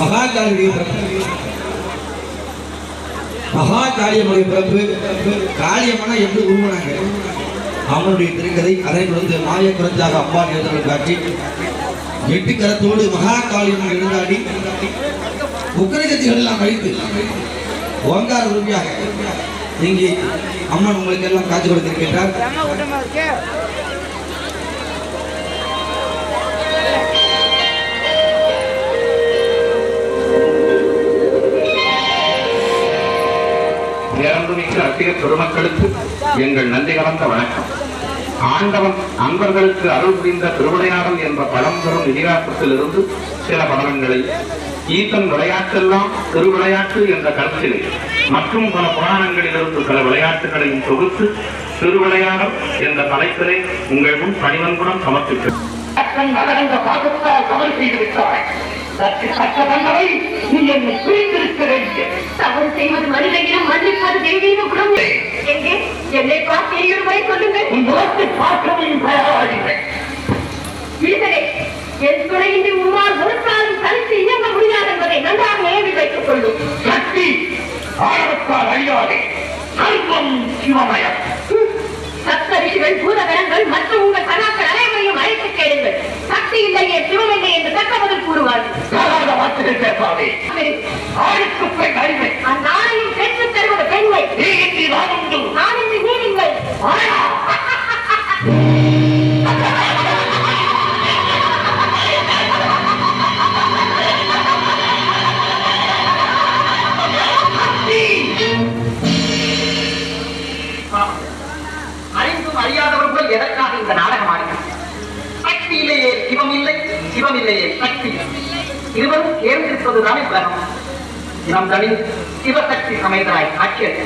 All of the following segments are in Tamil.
மகாகாளியுடைய பிறப்பு. மகாகாளியம்முடைய பிறப்பு காளியம்மனா எப்படி உருவனாங்க அவனுடைய திருக்கதை அதை தொடர்ந்து மாய குறைஞ்சாக அப்பா நேர்தல் காட்டி எட்டு கரத்தோடு மகாகாளியம்மன் எழுந்தாடி உக்கரகத்திகள் எல்லாம் வைத்து ஓங்கார உறுதியாக இங்கே அம்மன் உங்களுக்கு எல்லாம் காட்சி கொடுத்திருக்கின்றார். பேரன்புமிக்க பெருமக்களுக்கு எங்கள் நன்றி கலந்த வணக்கம். ஆண்டவன் அன்பர்களுக்கு அருள் புரிந்த திருவிளையாடல் என்ற பழம்பெரும் இதிகாசத்திலிருந்து சில படலங்களை ஈசன் விளையாட்டெல்லாம் திருவிளையாட்டு என்ற கருத்திலே மற்றும் பல புராணங்களிலிருந்து சில விளையாட்டுகளையும் தொகுத்து திருவிளையாடல் என்ற தலைப்பிலே உங்கள் முன் பணிவன்புடன் சமர்ப்பிக்கிறேன். தவறு செய்து விட்டாய். சற்று சட்ட நீ என்னை உன் முகத்தை பார்க்கவும் தயாராகிறேன் என் துணையின்றி உருவால் ஒரு காலம் தனித்து இயங்க முடியாது என்பதை நன்றாக நினைவில் வைத்துக் கொள்ளும். சக்தி ஆழத்தால் அழியாதே. கல்வம் சிவமயம். சப்த ரிஷிகள் பூதகணங்கள் மற்றும் உங்கள் சகாக்கள் சிவம் இல்லை சிவம் இல்லையே சக்தி. இருவரும் சேர்ந்திருப்பதுதானே உலகம். நம் தனி சிவசக்தி சமைதராய் ஆட்சியர்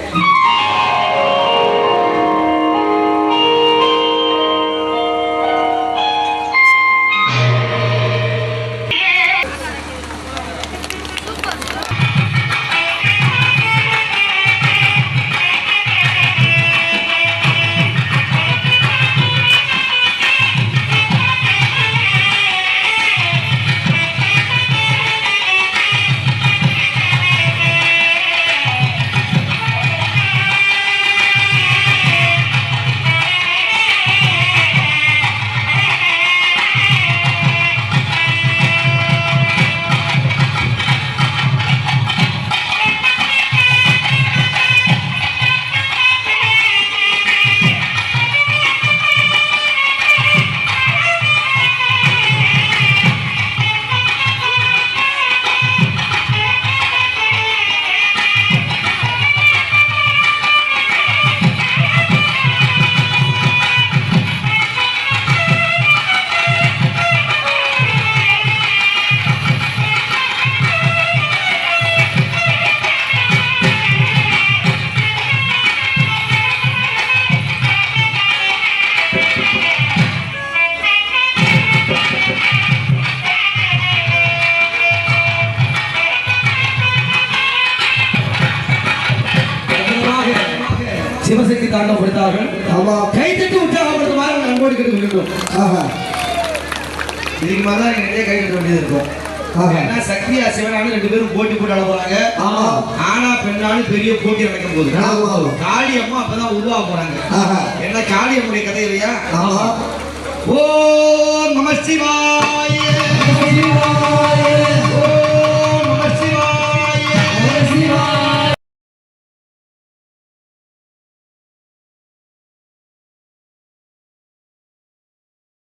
சிவசக்தி தாண்டம் கொடுத்தார்கள். ஆமா. கைத்தட்டு உற்சாகப்படுத்துமாறு நண்போடு கேட்டுக்கொள்கின்றோம் ஆஹா. இதுக்கு மாதிரி தான் நிறைய கை கட்ட வேண்டியது இருக்கும். சக்தியா சிவனானு ரெண்டு பேரும் போட்டி போட்டு போறாங்க. ஆனா பெண்ணானு பெரிய போட்டி நடக்கும் போது. காளி அம்மா அப்பதான் உருவாக போறாங்க. என்ன காளி அம்முடைய கதை இல்லையா?